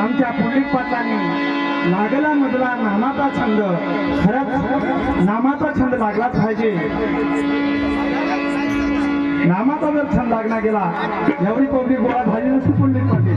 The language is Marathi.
आमच्या पोलीस पाटलांनी लागला मधला नामाचा छंद. खरंच नामाचा छंद लागलाच पाहिजे. नामाचा जर छंद लागला गेला एवढी पब्लिक गोळा झाली नसती पोलीस पाटील